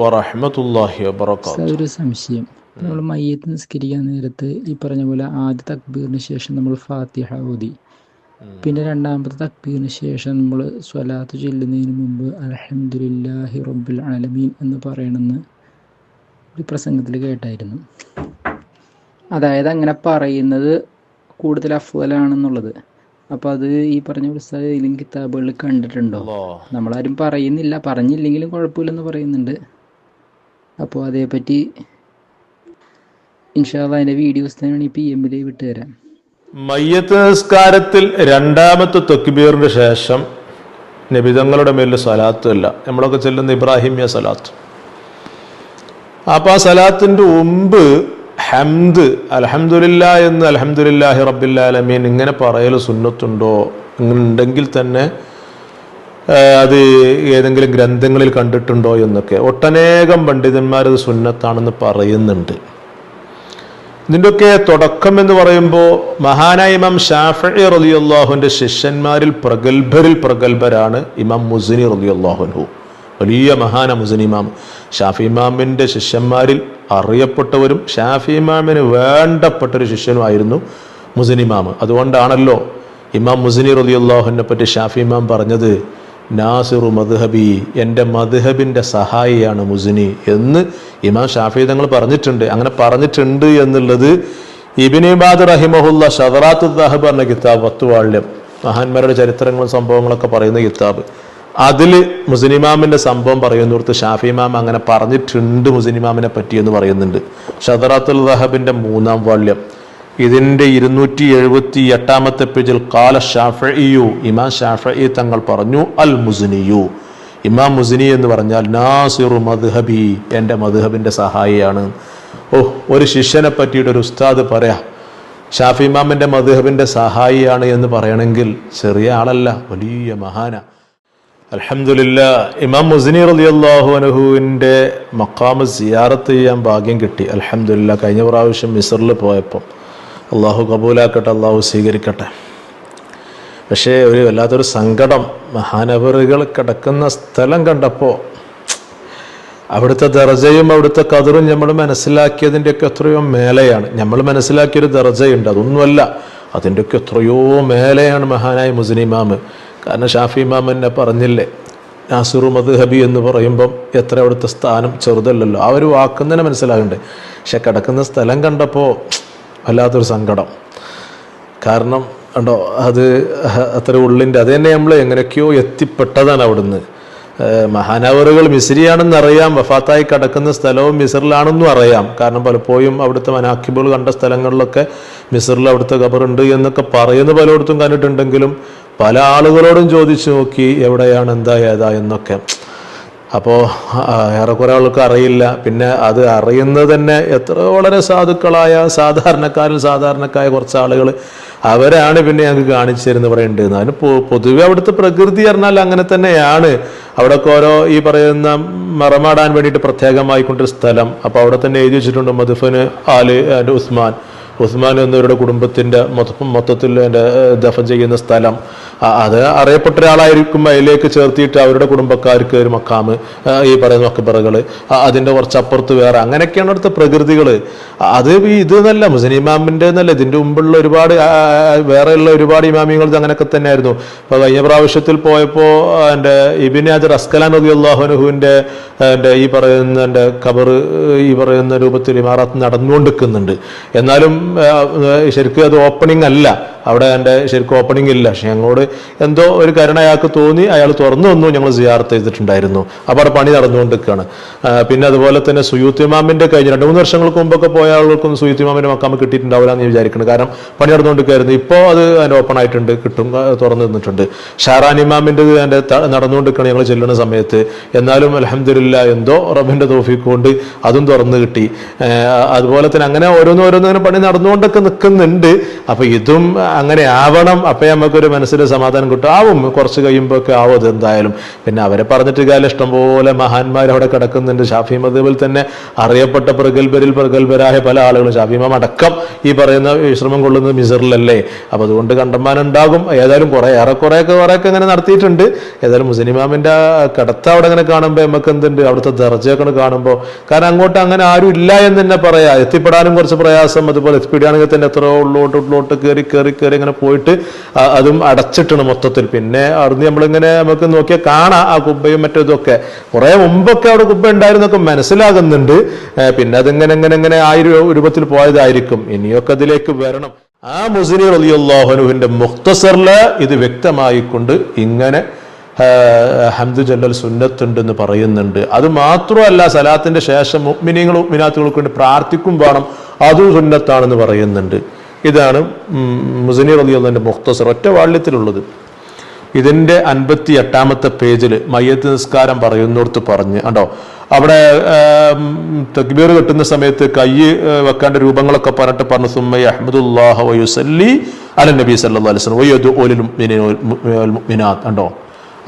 വറഹമത്തല്ലാഹി വബർക്കാത്തു ഒരു സംശയം. നമ്മൾ മയ്യത്ത് നിസ്കരിക്കാൻ നേരത്ത് ഈ പറഞ്ഞ പോലെ ആദ്യ തക്ബീറിന് ശേഷം നമ്മൾ ഫാത്തിഹ ഓതി. പിന്നെ രണ്ടാമത്തെ തക്ബീറിന് ശേഷം നമ്മൾ സ്വലാത്ത് ചൊല്ലുന്നതിന് മുമ്പ് അൽഹംദുലില്ലാഹി റബ്ബിൽ ആലമീൻ എന്ന് പറയണമെന്ന് ഒരു പ്രസംഗത്തിൽ കേട്ടായിരുന്നു. അതായത് അങ്ങനെ പറയുന്നത് കൂടുതൽ അഫ്വലാണെന്നുള്ളത്. അപ്പോൾ അത് ഈ പറഞ്ഞ പുസ്തകം കിതാബുകളിൽ കണ്ടിട്ടുണ്ടോ? നമ്മളാരും പറയുന്നില്ല. പറഞ്ഞില്ലെങ്കിലും കുഴപ്പമില്ലെന്ന് പറയുന്നുണ്ട്. അപ്പോൾ അതേപ്പറ്റി ഇൻഷാല്ല അതിന്റെ വീഡിയോസ് തന്നെ ഈ പി എമ്മിൽ വിട്ടുതരാം മയ്യത്ത് നിസ്കാരത്തിൽ രണ്ടാമത്തെ തൊക്കിബീറിന് ശേഷം നബിതങ്ങളുടെ മേലിൽ സലാത്തും അല്ല. നമ്മളൊക്കെ ചെല്ലുന്ന ഇബ്രാഹിമിയ സലാത്ത് അപ്പൊ ആ സലാത്തിന്റെ മുമ്പ് ഹംദ് അലഹമില്ല എന്ന് അൽഹംദുലില്ലാഹി റബ്ബില്ലാലമീൻ ഇങ്ങനെ പറയൽ സുന്നത്തുണ്ടോ ഉണ്ടെങ്കിൽ തന്നെ അത് ഏതെങ്കിലും ഗ്രന്ഥങ്ങളിൽ കണ്ടിട്ടുണ്ടോ എന്നൊക്കെ. ഒട്ടനേകം പണ്ഡിതന്മാർ അത് സുന്നത്താണെന്ന് പറയുന്നുണ്ട്. ഇതിന്റെയൊക്കെ തുടക്കം എന്ന് പറയുമ്പോൾ മഹാനായ ഇമാം ഷാഫി റലിയുള്ളാഹുവിന്റെ ശിഷ്യന്മാരിൽ പ്രഗത്ഭരിൽ പ്രഗത്ഭരാണ് ഇമാം മുസിനി റലിയല്ലാഹുൻഹു വലിയ മഹാന മുസനിമാം ഷാഫി ഇമാമിന്റെ ശിഷ്യന്മാരിൽ അറിയപ്പെട്ടവരും ഷാഫി ഇമാമിന് വേണ്ടപ്പെട്ടൊരു ശിഷ്യനുമായിരുന്നു മുസിനി ഇമാം. അതുകൊണ്ടാണല്ലോ ഇമാം മുസിനി റലിയല്ലാഹുവിനെ പറ്റി ഷാഫി ഇമാം പറഞ്ഞത് നാസിറു മദ്ഹബി എന്റെ മദ്ഹബിന്റെ സഹായിയാണ് മുസിനി എന്ന് ഇമാം ഷാഫി തങ്ങൾ പറഞ്ഞിട്ടുണ്ട്. അങ്ങനെ പറഞ്ഞിട്ടുണ്ട് എന്നുള്ളത് ഇബിനിബാദ് റഹിമഹുല്ല ഷദറാത്ത് ദഹബ് എന്ന കിതാബ് വത്തുവാള്യം. മഹാന്മാരുടെ ചരിത്രങ്ങളും സംഭവങ്ങളൊക്കെ പറയുന്ന കിതാബ്. അതിൽ മുസ്ലിമാമിന്റെ സംഭവം പറയുന്നിടത്ത് ഷാഫി ഇമാം അങ്ങനെ പറഞ്ഞിട്ടുണ്ട് മുസ്ലിമാമിനെ പറ്റി എന്ന് പറയുന്നുണ്ട്. ഷദറാത്തുൽ ദഹബിന്റെ മൂന്നാം വാള്യം ഇതിന്റെ ഇരുന്നൂറ്റി എഴുപത്തി എട്ടാമത്തെ പേജിൽ കാല ഷാഫിയു ഇമാം ഷാഫി തങ്ങൾ പറഞ്ഞു അൽ മുസ്നിയു. ഇമാം മുസ്നി എന്ന് പറഞ്ഞാൽ നാസിറു മദ്ഹബി എന്റെ മദ്ഹബിന്റെ സഹായിയാണ്. ഓ ഒരു ശിഷ്യനെ പറ്റിയിട്ട് ഒരു ഉസ്താദ് പറയാം ഷാഫി മദ്ഹബിന്റെ സഹായിയാണ് എന്ന് പറയണമെങ്കിൽ ചെറിയ ആളല്ല വലിയ മഹാന. അൽഹംദുലില്ല ഇമാം മുസ്നി റളിയല്ലാഹു അനുഹുവിന്റെ മക്കാമ് സിയാറത്ത് ചെയ്യാൻ ഭാഗ്യം കിട്ടി. അലഹമില്ല കഴിഞ്ഞ പ്രാവശ്യം മിസറിൽ പോയപ്പോൾ അള്ളാഹു കബൂലാക്കട്ടെ അള്ളാഹു സ്വീകരിക്കട്ടെ. പക്ഷേ ഒരു വല്ലാത്തൊരു സങ്കടം മഹാനവറുകൾ കിടക്കുന്ന സ്ഥലം കണ്ടപ്പോൾ അവിടുത്തെ ദർജയും അവിടുത്തെ കതിറും നമ്മൾ മനസ്സിലാക്കിയതിന്റെയൊക്കെ എത്രയോ മേലെയാണ്. നമ്മൾ മനസ്സിലാക്കിയൊരു ദർജയുണ്ട് അതൊന്നുമല്ല അതിന്റെയൊക്കെ എത്രയോ മേലെയാണ് മഹാനായ മുസ്ലിമാമ് കാരണം ഷാഫി ഇമാം എന്നെ പറഞ്ഞില്ലേ നാസുറു മദ്ഹബി എന്ന് പറയുമ്പം എത്ര അവിടുത്തെ സ്ഥാനം ചെറുതല്ലല്ലോ. ആ ഒരു വാക്കും തന്നെ മനസ്സിലാകണ്ടേ. പക്ഷെ കിടക്കുന്ന സ്ഥലം കണ്ടപ്പോൾ വല്ലാത്തൊരു സങ്കടം. കാരണം ഉണ്ടോ അത് അത്ര ഉള്ളിന്റെ അത് തന്നെ നമ്മൾ എങ്ങനെയൊക്കെയോ എത്തിപ്പെട്ടതാണ് അവിടുന്ന്. മഹാനവറുകൾ മിസ്രിയാണെന്ന് അറിയാം വഫാത്തായി കിടക്കുന്ന സ്ഥലവും മിസറിലാണെന്നും അറിയാം. കാരണം പലപ്പോഴും അവിടുത്തെ മനാക്കിബുകൾ കണ്ട സ്ഥലങ്ങളിലൊക്കെ മിസറിൽ അവിടുത്തെ ഖബറുണ്ട് എന്നൊക്കെ പറയുന്ന പലയിടത്തും കണ്ടിട്ടുണ്ടെങ്കിലും പല ആളുകളോടും ചോദിച്ചു നോക്കി എവിടെയാണ് എന്താ ഏതാ എന്നൊക്കെ. അപ്പോൾ ഏറെക്കുറെ ആൾക്ക് അറിയില്ല. പിന്നെ അത് അറിയുന്നത് തന്നെ എത്ര വളരെ സാധുക്കളായ സാധാരണക്കാരിൽ സാധാരണക്കായ കുറച്ച് ആളുകൾ അവരാണ് പിന്നെ ഞങ്ങൾക്ക് കാണിച്ചു തരുന്നത് പറയുന്നുണ്ട് അതിന് പൊ- പൊതുവെ അവിടുത്തെ പ്രകൃതി പറഞ്ഞാൽ അങ്ങനെ തന്നെയാണ്. അവിടെയൊക്കെ ഓരോ ഈ പറയുന്ന മറമാടാൻ വേണ്ടിയിട്ട് പ്രത്യേകമായിക്കൊണ്ടൊരു സ്ഥലം. അപ്പോൾ അവിടെ തന്നെ എഴുതി വെച്ചിട്ടുണ്ട് മധുഫന് ആൽ ആൻഡ് ഉസ്മാൻ. ഉസ്മാൻ എന്നിവരുടെ കുടുംബത്തിന്റെ മൊത്തം മൊത്തത്തിൽ എന്റെ ദഫൻ ചെയ്യുന്ന സ്ഥലം. അത് അറിയപ്പെട്ട ഒരാളായിരിക്കും അതിലേക്ക് ചേർത്തിയിട്ട് അവരുടെ കുടുംബക്കാർക്ക് ഒരു മക്കാമ് ഈ പറയുന്ന മക്കബറകൾ അതിന്റെ കുറച്ച് അപ്പുറത്ത് വേറെ അങ്ങനെയൊക്കെയാണ് അടുത്ത പ്രകൃതികൾ അത് ഇത് എന്നല്ല മുസ്ലിം ഇമാമിന്റെ എന്നല്ല ഇതിന്റെ മുമ്പുള്ള ഒരുപാട് വേറെയുള്ള ഒരുപാട് ഇമാമികൾ അങ്ങനെയൊക്കെ തന്നെയായിരുന്നു. ഇപ്പോൾ കഴിഞ്ഞ പ്രാവശ്യത്തിൽ പോയപ്പോൾ എന്റെ ഇബിൻ അജർ അസ്കലാൻ റബി അള്ളാഹുനുഹുവിന്റെ എന്റെ ഈ പറയുന്ന എന്റെ ഖബർ ഈ പറയുന്ന രൂപത്തിൽ ഇമാറാത്ത് നടന്നുകൊണ്ടിരിക്കുന്നുണ്ട്. എന്നാലും ശരിക്കും അത് ഓപ്പണിംഗ് അല്ല. അവിടെ എന്റെ ശരിക്കും ഓപ്പണിംഗ് ഇല്ല. പക്ഷെ ഞങ്ങളോട് എന്തോ ഒരു കരുണ അയാൾക്ക് തോന്നി അയാൾ തുറന്നു വന്നു ഞങ്ങൾ സിയാർത്ത് ചെയ്തിട്ടുണ്ടായിരുന്നു. അപ്പോൾ പണി നടന്നുകൊണ്ടിരിക്കുകയാണ്. പിന്നെ അതുപോലെ തന്നെ സുയൂത്ത് ഇമാമിന്റെ കഴിഞ്ഞ രണ്ട് മൂന്ന് വർഷങ്ങൾക്ക് മുമ്പൊക്കെ പോയ ആളുകൾക്കും സുയൂത്ത് ഇമാമിന്റെ മക്കാമ് കിട്ടിയിട്ടുണ്ടാവില്ല എന്ന് വിചാരിക്കുന്നത് കാരണം പണി നടന്നുകൊണ്ടിരിക്കുകയായിരുന്നു. ഇപ്പോൾ അത് അതിന്റെ ഓപ്പൺ ആയിട്ടുണ്ട് കിട്ടും തുറന്നു നിന്നിട്ടുണ്ട്. ഷാറാൻ ഇമാമിന്റെ അതിന്റെ നടന്നുകൊണ്ടിരിക്കുകയാണ് ഞങ്ങൾ ചെല്ലുന്ന സമയത്ത്. എന്നാലും അലഹമില്ല എന്തോ റബിന്റെ തോഫിക്ക് കൊണ്ട് അതും തുറന്നു കിട്ടി. അതുപോലെ തന്നെ അങ്ങനെ ഓരോന്ന് ഓരോന്ന് അങ്ങനെ പണി നടന്നുകൊണ്ടൊക്കെ നിൽക്കുന്നുണ്ട്. അപ്പോൾ ഇതും അങ്ങനെ ആവണം. അപ്പം നമുക്കൊരു മനസ്സിൽ സമാധാനം കിട്ടും. ആവും കുറച്ച് കഴിയുമ്പോൾ ഒക്കെ ആവും എന്തായാലും പിന്നെ അവരെ പറഞ്ഞിട്ട് കാലം ഇഷ്ടംപോലെ മഹാന്മാർ അവിടെ കിടക്കുന്നുണ്ട്. ഷാഫി മദബിൽ തന്നെ അറിയപ്പെട്ട പ്രഗത്ഭരിൽ പ്രഗത്ഭരായ പല ആളുകളും. ഷാഫിമാം അടക്കം ഈ പറയുന്ന വിശ്രമം കൊള്ളുന്നത് മിസറിലല്ലേ? അപ്പം അതുകൊണ്ട് കണ്ടമാനുണ്ടാകും ഏതായാലും കുറേ ഏറെക്കുറെയൊക്കെ കുറേയൊക്കെ ഇങ്ങനെ നടത്തിയിട്ടുണ്ട്. ഏതായാലും മുസ്ലിമാമിന്റെ കിടത്ത അവിടെ ഇങ്ങനെ കാണുമ്പോൾ നമുക്ക് എന്തുണ്ട്? അവിടുത്തെ ദർജയൊക്കെ കാണുമ്പോൾ കാരണം അങ്ങോട്ട് അങ്ങനെ ആരും ഇല്ല എന്ന് തന്നെ പറയാം. എത്തിപ്പെടാനും കുറച്ച് പ്രയാസം. അതുപോലെ എത്തിപ്പെടുകയാണെങ്കിൽ തന്നെ എത്ര ഉള്ളോട്ട് ഉള്ളോട്ട് കയറി കയറി കയറി ഇങ്ങനെ പോയിട്ട് അതും അതും അടച്ചിട്ടാണ് മൊത്തത്തിൽ. പിന്നെ അവിടുന്ന് നമ്മളിങ്ങനെ നമുക്ക് നോക്കിയാൽ കാണാം ആ കുബ്ബയും മറ്റേതൊക്കെ. കുറെ മുമ്പൊക്കെ അവിടെ കുബ്ബ ഉണ്ടായിരുന്നൊക്കെ മനസ്സിലാകുന്നുണ്ട്. പിന്നെ അതിങ്ങനെ ഇങ്ങനെ ഇങ്ങനെ ആ രൂപത്തിൽ പോയതായിരിക്കും. ഇനിയൊക്കെ അതിലേക്ക് വരണം. ആ മുസ്ലിം അലിയുള്ളാഹനുവിന്റെ മുക്തസറിൽ ഇത് വ്യക്തമായിക്കൊണ്ട് ഇങ്ങനെ ഹംദു ജല്ലൽ സുന്നത്തുണ്ടെന്ന് പറയുന്നുണ്ട്. അത് മാത്രമല്ല സലാത്തിന്റെ ശേഷം മുഗ്മിനികൾ മുഗ്മിനാത്തുകൾക്ക് വേണ്ടി പ്രാർത്ഥിക്കും വേണം. അതും സുന്നത്താണെന്ന് പറയുന്നുണ്ട്. ഇതാണ് മുസനീർ അലി അള്ളാന്റെ മുഖ്തസർ ഒറ്റ വാള്യത്തിലുള്ളത്. ഇതിന്റെ അൻപത്തി എട്ടാമത്തെ പേജിൽ മയ്യത്ത് നിസ്കാരം പറയുന്നിടത്ത് പറഞ്ഞ് കണ്ടോ? അവിടെ തക്ബീർ കെട്ടുന്ന സമയത്ത് കൈ വെക്കേണ്ട രൂപങ്ങളൊക്കെ പറഞ്ഞിട്ട് പറഞ്ഞു സുമ്മ അഹമ്മദുല്ലാഹ വയുസല്ലി അല നബി സല്ലാ അലൈഹി വസല്ലം വയദു ഓലിൽ മുഅ്മിനാത്ത് കണ്ടോ?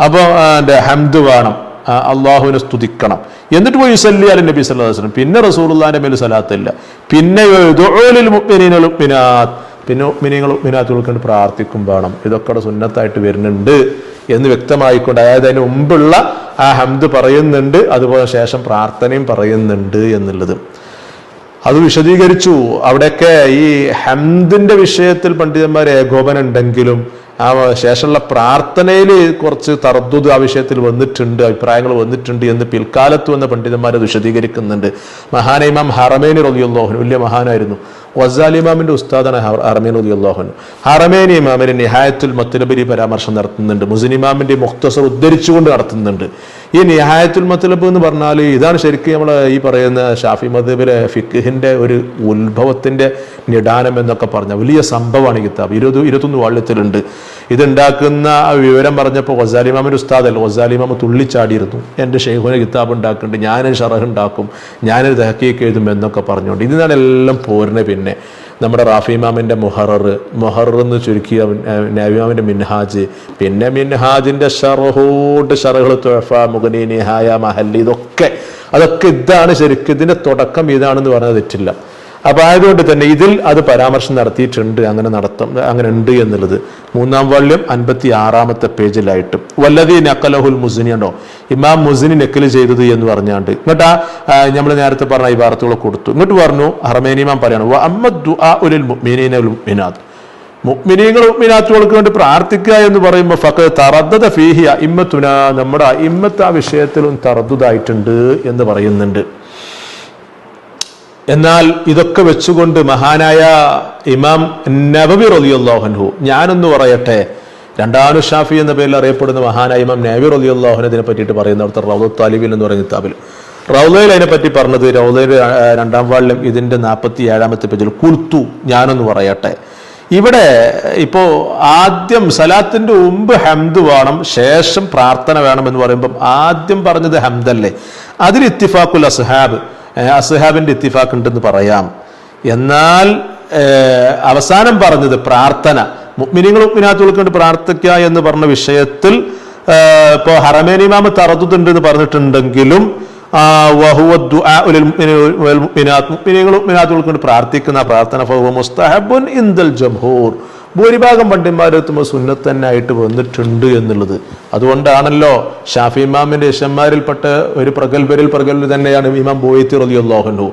അപ്പോൾ എന്റെ ഹംദ് വേണം. അള്ളാഹുവിനെ സ്തുതിക്കണം. എന്നിട്ട് പോയി സല്ലി അലി നബി സല്ലാ വസ്ലം പിന്നെ റസൂലുള്ളാഹിന്റെ മേൽ സലാത്തില്ല. പിന്നെ പിന്നെ ഉമ്മിനിങ്ങൾ മിനാത്തുകൾക്ക് വേണ്ടി പ്രാർത്ഥിക്കും വേണം. ഇതൊക്കെ സുന്നത്തായിട്ട് വരുന്നുണ്ട് എന്ന് വ്യക്തമായിക്കൊണ്ട് അതായത് അതിന് മുമ്പുള്ള ആ ഹംദ് പറയുന്നുണ്ട്. അതുപോലെ ശേഷം പ്രാർത്ഥനയും പറയുന്നുണ്ട് എന്നുള്ളത്. അത് വിശദീകരിച്ചു. അവിടെയൊക്കെ ഈ ഹംദിന്റെ വിഷയത്തിൽ പണ്ഡിതന്മാർ ഏകോപനം ഉണ്ടെങ്കിലും ആ ശേഷമുള്ള പ്രാർത്ഥനയിൽ കുറച്ച് തർദ്ദുത് ആ വിഷയത്തിൽ വന്നിട്ടുണ്ട് അഭിപ്രായങ്ങൾ വന്നിട്ടുണ്ട് എന്ന് പിൽക്കാലത്ത് വന്ന പണ്ഡിതന്മാരെ വിശദീകരിക്കുന്നുണ്ട് മഹാനൈമാം ഹറമേനി റലിയുള്ളോഹൻ വലിയ മഹാനായിരുന്നു. വസാലി ഇമാമിന്റെ ഉസ്താദാണ് ഹറമേൻ റലിയുള്ളോഹൻ ഹറമേൻ ഇമാമിന് നിഹായത്തുൽ മത്തലബരി പരാമർശം നടത്തുന്നുണ്ട്. മുസ്ലിം ഇമാമിന്റെ മുഖ്തസർ ഉദ്ധരിച്ചുകൊണ്ട് നടത്തുന്നുണ്ട്. ഈ നിഹായത്തുൽ മത്തലബ് എന്ന് പറഞ്ഞാൽ ഇതാണ് ശരിക്കും നമ്മൾ ഈ പറയുന്ന ഷാഫി മദബിലെ ഫിഖിന്റെ ഒരു ഉത്ഭവത്തിന്റെ നിഡാനം എന്നൊക്കെ പറഞ്ഞ വലിയ സംഭവമാണ് ഈ കിതാബ്. ഇരുപത് ഇരുപത്തൊന്ന് വാള്യത്തിലുണ്ട്. ഇതുണ്ടാക്കുന്ന വിവരം പറഞ്ഞപ്പോൾ വസാലിമാമിന്റെ ഉസ്താദല്ല ഗസാലിമാമ തുള്ളിച്ചാടിയിരുന്നു. എന്റെ ഷെയ്ഖുന കിതാബ് ഉണ്ടാക്കുന്നുണ്ട് ഞാനൊരു ഷറഹ് ഉണ്ടാക്കും ഞാനൊരു തഹക്കീക്ക് എഴുതും എന്നൊക്കെ പറഞ്ഞുകൊണ്ട് ഇതിനാണ് എല്ലാം പോരുന്നത് പിന്നെ. നമ്മുടെ റാഫിമാമിന്റെ മുഹറർ മുഹറർ എന്ന് ചുരുക്കിയ നബിമാമിന്റെ മിൻഹാജ് പിന്നെ മിൻഹാജിന്റെ ഷറഹൂട്ട് ഷറഹുൽ തുഴഫ മുഗനി നിഹായ മഹല്ലി ഇതൊക്കെ അതൊക്കെ ഇതാണ് ശരിക്കും ഇതിന്റെ തുടക്കം ഇതാണെന്ന് പറഞ്ഞാൽ തെറ്റില്ല. അപ്പൊ ആയതുകൊണ്ട് തന്നെ ഇതിൽ അത് പരാമർശം നടത്തിയിട്ടുണ്ട് അങ്ങനെ നടത്തും അങ്ങനെ ഉണ്ട് എന്നുള്ളത്. മൂന്നാം വാള്യം അൻപത്തി ആറാമത്തെ പേജിലായിട്ട്. വല്ലതി നക്കലഹുൽ മുസിനി ഉണ്ടോ? ഇമാം മുസിനി നക്കൽ ചെയ്തത് എന്ന് പറഞ്ഞാണ്ട്. ഇങ്ങോട്ട് ആ നമ്മൾ നേരത്തെ പറഞ്ഞ വാർത്തകളൊക്കെ കൊടുത്തു. ഇങ്ങോട്ട് പറഞ്ഞു ഹർമേനിമാൻ പറയാണ് മിനാത്തുകൾക്ക് വേണ്ടി പ്രാർത്ഥിക്കുക എന്ന് പറയുമ്പോൾ ഫക്ക് തറദ്ദത ഫീഹിയ ഇമ്മത്തുന നമ്മുടെ ഇമ്മത്ത് ആ വിഷയത്തിലും തറദ്ദുതായിട്ടുണ്ട് എന്ന് പറയുന്നുണ്ട്. എന്നാൽ ഇതൊക്കെ വെച്ചുകൊണ്ട് മഹാനായ ഇമാം നബബി റലിയുല്ലാഹൻഹു ഞാനൊന്ന് പറയട്ടെ. രണ്ടാനു ഷാഫി എന്ന പേരിൽ അറിയപ്പെടുന്ന മഹാനായ ഇമാം നബി റലിയുല്ലാഹുൻ ഇതിനെ പറ്റിയിട്ട് പറയുന്ന അവിടുത്തെ റൗദ താലിബിൽ എന്ന് പറയുന്ന കിതാബിൽ. റൗദയിൽ അതിനെ പറ്റി പറഞ്ഞത് റൗദയുടെ രണ്ടാം വാളിലും ഇതിന്റെ നാൽപ്പത്തി ഏഴാമത്തെ പേജിൽ കുൽത്തു ഞാനൊന്ന് പറയട്ടെ. ഇവിടെ ഇപ്പോ ആദ്യം സലാത്തിന്റെ മുമ്പ് ഹംദ് വേണം ശേഷം പ്രാർത്ഥന വേണം എന്ന് പറയുമ്പം ആദ്യം പറഞ്ഞത് ഹംദല്ലേ? അതിൽ ഇത്തിഫാഖുൽ അസ്ഹാബ്. ഏഹ് ഇത്തിഫാക്ക് ഇത്തിഫാഖ് ഉണ്ടെന്ന് പറയാം. എന്നാൽ അവസാനം പറഞ്ഞത് പ്രാർത്ഥന. മുഗ്മിനിങ്ങൾ മുഗ്മിനാത്തുകൾക്ക് വേണ്ടി പ്രാർത്ഥിക്കുക എന്ന് പറഞ്ഞ വിഷയത്തിൽ ഇപ്പോൾ ഇപ്പോ ഹറമേനിമാമ തറതുണ്ട് എന്ന് പറഞ്ഞിട്ടുണ്ടെങ്കിലും വേണ്ടി പ്രാർത്ഥിക്കുന്ന പ്രാർത്ഥന മുസ്തഹബുൻ ഇന്ദൽ ജംഹൂർ. ഭൂരിഭാഗം പണ്ഡിതന്മാരെത്തുമ്പോൾ സുന്നത്ത് തന്നെ ആയിട്ട് വന്നിട്ടുണ്ട് എന്നുള്ളത്. അതുകൊണ്ടാണല്ലോ ഷാഫി ഇമാമിന്റെ ഇഷന്മാരിൽപ്പെട്ട ഒരു പ്രഗത്ഭരിൽ പ്രഗത്ഭ തന്നെയാണ് ഇമാം ബോയത്തി റലിയുള്ളാഹുനു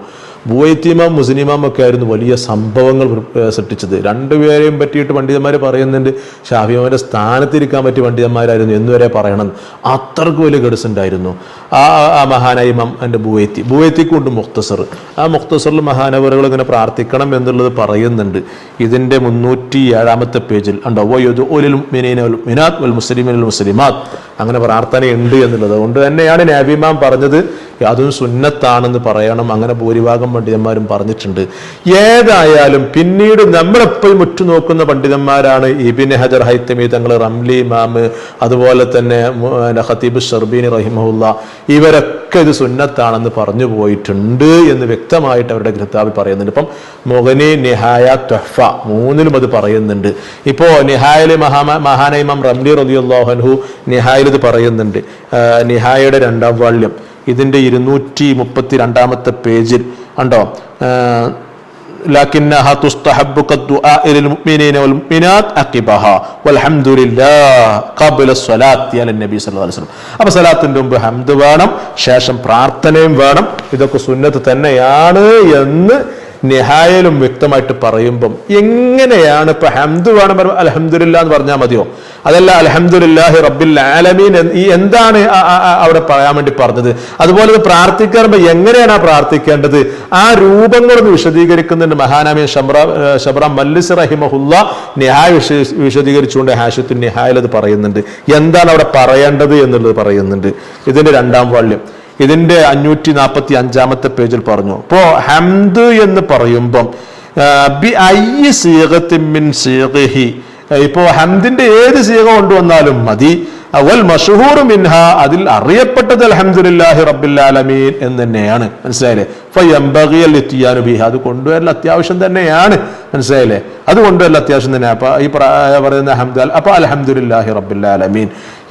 ബുവൈത്തിമാം മുസ്ലിമാം ഒക്കെ ആയിരുന്നു വലിയ സംഭവങ്ങൾ സൃഷ്ടിച്ചത്. രണ്ടുപേരെയും പറ്റിയിട്ട് പണ്ഡിതന്മാർ പറയുന്നുണ്ട് ഷാഫിമാരുടെ സ്ഥാനത്തിരിക്കാൻ പറ്റിയ പണ്ഡിതന്മാരായിരുന്നു എന്നുവരെ പറയണം. അത്രയ്ക്ക് വലിയ ഗഡ്സ് ഉണ്ടായിരുന്നു ആ ആ മഹാനായ ഇമാം എന്റെ ബുവൈത്തി. ബുവൈത്തിക്കുണ്ട് മുക്തസർ ആ മുക്തസറിൽ മഹാനവറുകൾ ഇങ്ങനെ പ്രാർത്ഥിക്കണം എന്നുള്ളത് പറയുന്നുണ്ട്. ഇതിന്റെ മുന്നൂറ്റി ഏഴാമത്തെ പേജിൽ ഉണ്ടോ വയ്യത് ഒലിൽ മിനാത് വൽ മുസ്ലിമിൽ മുസ്ലിമാത്ത്. അങ്ങനെ പ്രാർത്ഥനയുണ്ട് എന്നുള്ളത്. അതുകൊണ്ട് തന്നെയാണ് നബിമാം പറഞ്ഞത് അതും സുന്നത്താണെന്ന് പറയണം. അങ്ങനെ ഭൂരിഭാഗം പണ്ഡിതന്മാരും പറഞ്ഞിട്ടുണ്ട്. ഏതായാലും പിന്നീട് നമ്മളെപ്പോഴും ഉറ്റുനോക്കുന്ന പണ്ഡിതന്മാരാണ് ഇബിൻ ഹജർ ഹൈത്തമി തങ്ങൾ റംലി ഇമാം അതുപോലെ തന്നെ ഹത്തീബ് ഷർബീൻ റഹിമഹുല്ല. ഇവരൊക്കെ ഇത് സുന്നത്താണെന്ന് പറഞ്ഞു പോയിട്ടുണ്ട് എന്ന് വ്യക്തമായിട്ട് അവരുടെ ഗ്രന്ഥാവിൽ പറയുന്നുണ്ട്. ഇപ്പം മൊഹനി നിഹായ ത്വഫ മൂന്നിലും അത് പറയുന്നുണ്ട്. ഇപ്പോ നിഹായിൽ മഹാ മഹാനൈമം റംലി റബിയുല്ലാഹൻഹു നിഹായിൽ ഇത് പറയുന്നുണ്ട്. നിഹായയുടെ രണ്ടാം വാള്യം. ഇതിന്റെ ഇരുന്നൂറ്റി മുപ്പത്തി രണ്ടാമത്തെ പേജിൽ ഉണ്ടോ ആ, لكنها تستحب كالدعاء للمؤمنين والمؤمنات عقبها والحمد لله قبل الصلاة على النبي صلى الله عليه وسلم അപ്പൊ സലാത്തിന്റെ മുമ്പ് ഹംദ് വേണം ശേഷം പ്രാർത്ഥനയും വേണം ഇതൊക്കെ സുന്നത്ത് തന്നെയാണ് എന്ന് നിഹായലും വ്യക്തമായിട്ട് പറയുമ്പം എങ്ങനെയാണ് ഇപ്പൊ ഹംദു വേണം പറയുമ്പോൾ അലഹമില്ല എന്ന് പറഞ്ഞാൽ മതിയോ? അതല്ല അലഹമുല്ലാഹി റബ്ബിൽ ആലമീൻ ഈ എന്താണ് അവിടെ പറയാൻ വേണ്ടി പറഞ്ഞത്? അതുപോലെ ഇത് എങ്ങനെയാണ് ആ പ്രാർത്ഥിക്കേണ്ടത്? ആ രൂപങ്ങളൊന്ന് വിശദീകരിക്കുന്നുണ്ട് മഹാനാമി ഷബ്ര ഷബ്ര മല്ലിസ് റഹിമഹുല്ല നിഹായ വിശ വിശദീകരിച്ചുകൊണ്ട് ഹാഷിത്തു നിഹായിൽ അത് പറയുന്നുണ്ട്. എന്താണ് അവിടെ പറയേണ്ടത് എന്നുള്ളത് പറയുന്നുണ്ട്. ഇതിന്റെ രണ്ടാം വാള്യം. ഇതിന്റെ അഞ്ഞൂറ്റി നാൽപ്പത്തി അഞ്ചാമത്തെ പേജിൽ പറഞ്ഞു. അപ്പോ ഹംദ് എന്ന് പറയുമ്പം ബി ഐ മിൻ ഇപ്പോ ഹംദിന്റെ ഏത് സീഗ കൊണ്ടുവന്നാലും മതി. അവൽ അതിൽ അറിയപ്പെട്ടത് അൽഹംദുലില്ലാഹി റബ്ബിൽ ആലമീൻ എന്ന് തന്നെയാണ് മനസ്സിലായില്ലേ ഇത്തിയാനു ബിഹ അത് കൊണ്ടുവരൽ അത്യാവശ്യം തന്നെയാണ്. മനസ്സിലായില്ലേ? അത് കൊണ്ടുവരൽ അത്യാവശ്യം തന്നെ അപ്പൊ ഈ പറയുന്ന അഹമ്മദ് അപ്പൊ അൽഹംദുലില്ലാഹി റബ്ബിൽ ആലമീൻ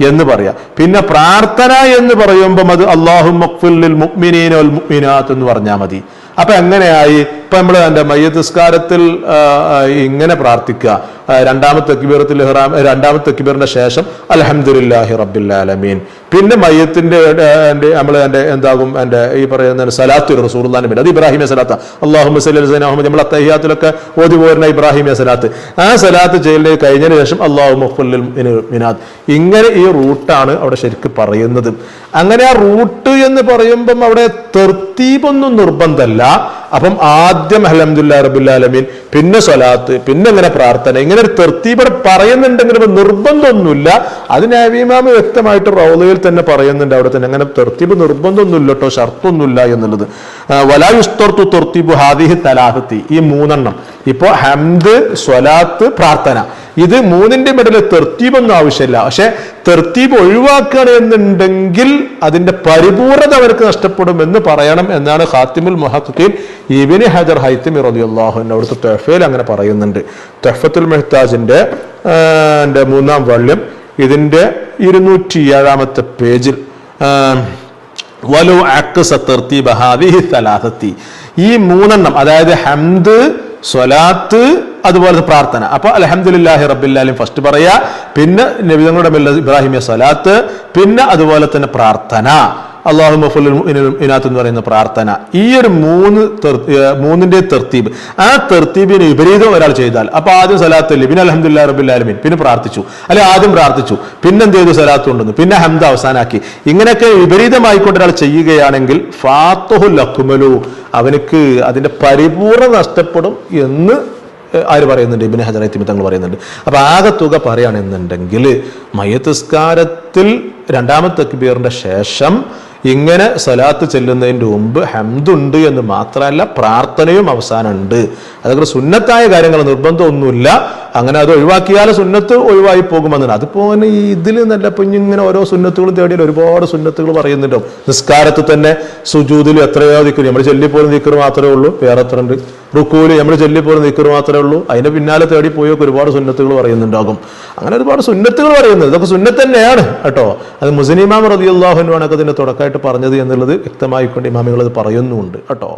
എന്ന് പറയാം. പിന്നെ പ്രാർത്ഥന എന്ന് പറയുമ്പോൾ അത് അള്ളാഹു മുഅ്മിനീന വൽ മുഅ്മിനാത്ത് എന്ന് പറഞ്ഞാൽ മതി. അപ്പൊ എങ്ങനെയായി? ഇപ്പൊ നമ്മൾ എന്റെ മയ്യത്തിസ്കാരത്തിൽ ഇങ്ങനെ പ്രാർത്ഥിക്കുക. രണ്ടാമത്തെ തക്ബീറത്തിൽ ഇഹ്റാം രണ്ടാമത്തെ തക്ബീറിന്റെ ശേഷം അൽഹംദുലില്ലാഹി റബ്ബിൽ ആലമീൻ. പിന്നെ മയ്യത്തിന്റെ നമ്മൾ എന്റെ എന്താകും? എന്റെ ഈ പറയുന്ന സലാത്തു റസൂർദാന്റെ പേര്. അത് ഇബ്രാഹിം സലാത്ത അള്ളാഹു സലി അഹമ്മദ് നമ്മൾ തയ്യാത്തിലൊക്കെ ഓതി പോരുന്ന ഇബ്രാഹിം സലാത്ത് ആ സലാത്ത് ചെയ്യലിന് കഴിഞ്ഞതിന് ശേഷം അള്ളാഹു മുഹുൽ മിനാദ്. ഇങ്ങനെ ഈ റൂട്ടാണ് അവിടെ ശരിക്കും പറയുന്നത്. അങ്ങനെ ആ റൂട്ട് എന്ന് പറയുമ്പം അവിടെ തെർത്തീപൊന്നും നിർബന്ധമല്ല അപ്പം ആദ്യം അലഹമുല്ലാ റബുല്ലാലമീൻ പിന്നെ സ്വലാത്ത് പിന്നെ ഇങ്ങനെ പ്രാർത്ഥന ഇങ്ങനെ ഒരു തെർത്തീപ് പറയുന്നുണ്ടെങ്കിലും നിർബന്ധമൊന്നുമില്ല. അത് നവീമാമ് വ്യക്തമായിട്ട് റൗലയിൽ തന്നെ പറയുന്നുണ്ട് അവിടെ തന്നെ അങ്ങനെ തെർത്തീപ് നിർബന്ധമൊന്നുമില്ല കേട്ടോ ഷർത്തൊന്നുമില്ല എന്നുള്ളത്. വലായുസ്തർത്തു തെർത്തീബ് ഹാദിഹി തലാഹത്തി ഈ മൂന്നെണ്ണം. ഇപ്പോ ഹംദ് സ്വലാത്ത് പ്രാർത്ഥന. ഇത് മൂന്നിന്റെ ഇടയിൽ തെർത്തീബൊന്നും ആവശ്യമില്ല. പക്ഷെ തെർത്തീബ് ഒഴിവാക്കുകയാണ് എന്നുണ്ടെങ്കിൽ അതിന്റെ പരിപൂർണത അവർക്ക് നഷ്ടപ്പെടും എന്ന് പറയണം എന്നാണ് ഖാത്തിമുൽ മുഹഖീൻ ഇബിന് ഹജർ ഹൈത്തിമി റളിയല്ലാഹു അള്ളാഹു അവിടുത്തെ തെഫയിൽ അങ്ങനെ പറയുന്നുണ്ട്. തെഫത്തുൽ ന്റെ മൂന്നാം വാള്യം ഇതിന്റെ ഇരുന്നൂറ്റി ഏഴാമത്തെ പേജിൽ വലു അക്സ തർത്തീബ ഹാദിഹി സലാസത്തി. ഈ മൂന്നെണ്ണം അതായത് ഹംദ് സ്വലാത്ത് അതുപോലെ പ്രാർത്ഥന. അപ്പൊ അലഹമുല്ലാഹി റബ്ബില്ലാലും ഫസ്റ്റ് പറയാ പിന്നെ നബിതങ്ങളുടെ ഇബ്രാഹിമിയ സ്വലാത്ത് പിന്നെ അതുപോലെ തന്നെ പ്രാർത്ഥന. അള്ളാഹു ഇനാത്ത് എന്ന് പറയുന്ന പ്രാർത്ഥന. ഈ ഒരു മൂന്ന് മൂന്നിന്റെ തെർത്തീബ്. ആ തെർത്തീബിന് വിപരീതം ഒരാൾ ചെയ്താൽ അപ്പൊ ആദ്യം സലാത്ത് പിന്നെ അലഹമുല്ലാ റബുല്ലാലമീൻ പിന്നെ പ്രാർത്ഥിച്ചു. അല്ലെ ആദ്യം പ്രാർത്ഥിച്ചു. പിന്നെ എന്ത് ചെയ്തു? സലാത്ത് കൊണ്ടുവന്നു. പിന്നെ ഹംദ അവസാനാക്കി. ഇങ്ങനെയൊക്കെ വിപരീതമായിക്കൊണ്ട് ഒരാൾ ചെയ്യുകയാണെങ്കിൽ ഫാത്തുഹുൽ അക്കുമലു അവനക്ക് അതിന്റെ പരിപൂർണ നഷ്ടപ്പെടും എന്ന് ആര് പറയുന്നുണ്ട്? ഇബിന് ഹജറത്തിമി തങ്ങൾ പറയുന്നുണ്ട്. അപ്പൊ ആകെ തുക പറയുകയാണെന്നുണ്ടെങ്കിൽ മയത്തിസ്കാരത്തിൽ രണ്ടാമത്തെ തക്ബീറിന്റെ ശേഷം ഇങ്ങനെ സലാത്ത് ചെല്ലുന്നതിന്റെ മുമ്പ് ഹംദുണ്ട് എന്ന് മാത്രമല്ല പ്രാർത്ഥനയും അവസാനം ഉണ്ട് അതൊക്കെ സുന്നത്തായ കാര്യങ്ങൾ നിർബന്ധമൊന്നുമില്ല. അങ്ങനെ അത് ഒഴിവാക്കിയാൽ സുന്നത്ത് ഒഴിവായി പോകുമെന്നാണ്. അതിപ്പോൾ ഈ ഇതിൽ നല്ല ഇങ്ങനെ ഓരോ സുന്നത്തുകളും തേടിയാൽ ഒരുപാട് സുന്നത്തുകൾ പറയുന്നുണ്ടാവും. നിസ്കാരത്തിൽ തന്നെ സുജൂദിൽ എത്രയോ ദിക്കറ് നമ്മൾ ചെല്ലിപ്പോലും നിൽക്കുന്നത് മാത്രമേ ഉള്ളൂ. വേറെ എത്ര ഉണ്ട് റുക്കൂൽ നമ്മൾ ചൊല്ലിപ്പോലും നിൽക്കുക മാത്രമേ ഉള്ളൂ. അതിന്റെ പിന്നാലെ തേടി പോയൊക്കെ ഒരുപാട് സുന്നത്തുകൾ പറയുന്നുണ്ടാകും. അങ്ങനെ ഒരുപാട് സുന്നത്തുകൾ പറയുന്നത് ഇതൊക്കെ സുന്നത്ത് തന്നെയാണ് കേട്ടോ. അത് മുസ്ലിമാം റതിയുള്ളാഹുനുമാണ് അതിന്റെ തുടക്കമായിട്ട് പറഞ്ഞത് എന്നുള്ളത് വ്യക്തമായിക്കൊണ്ട് ഇമാമികൾ അത് പറയുന്നുമുണ്ട് കേട്ടോ.